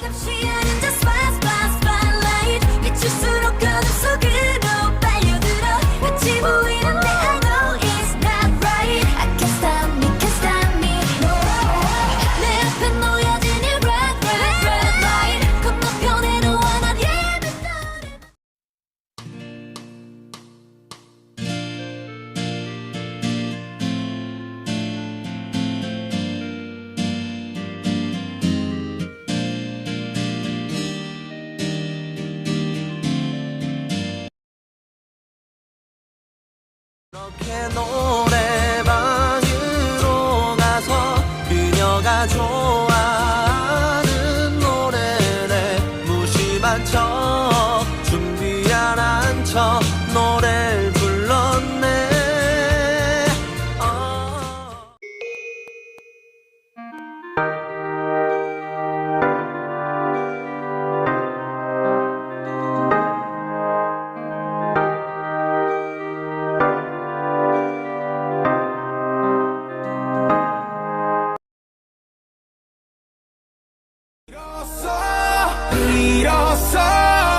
끝없이 노래방으로 가서 그녀가 좋아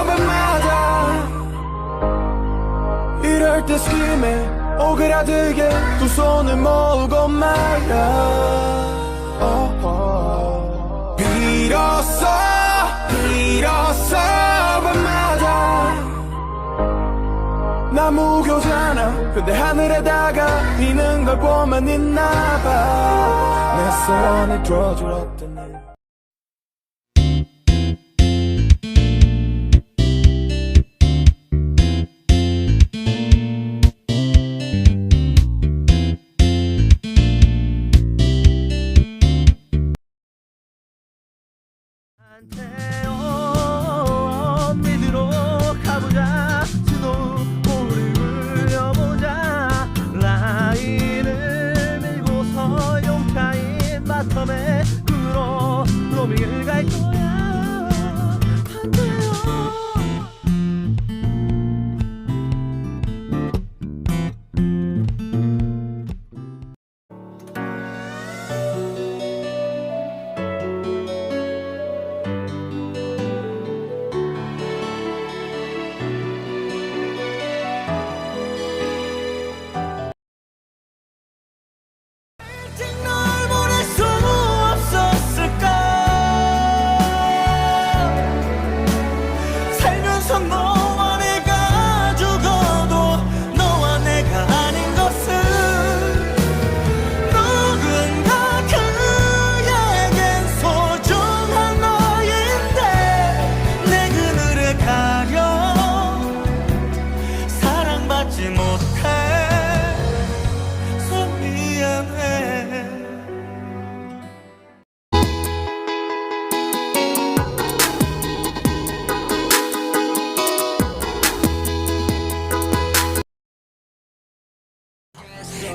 밤마다 이럴 때 스kim에 오그라들게 두 손을 모으고 말야 어허. 일어서 일어서 밤마다. 나 무교잖아 근데 하늘에다가 비는 걸 보면 있나봐. 내 손에 들어줄었던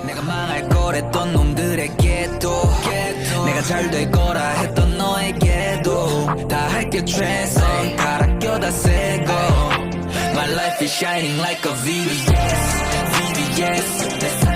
내가 망할 거랬던 놈들에게도 내가 잘 될 거라 했던 너에게도 다 할게 최선. 갈아 껴다 새고 My life is shining like a VVS VVS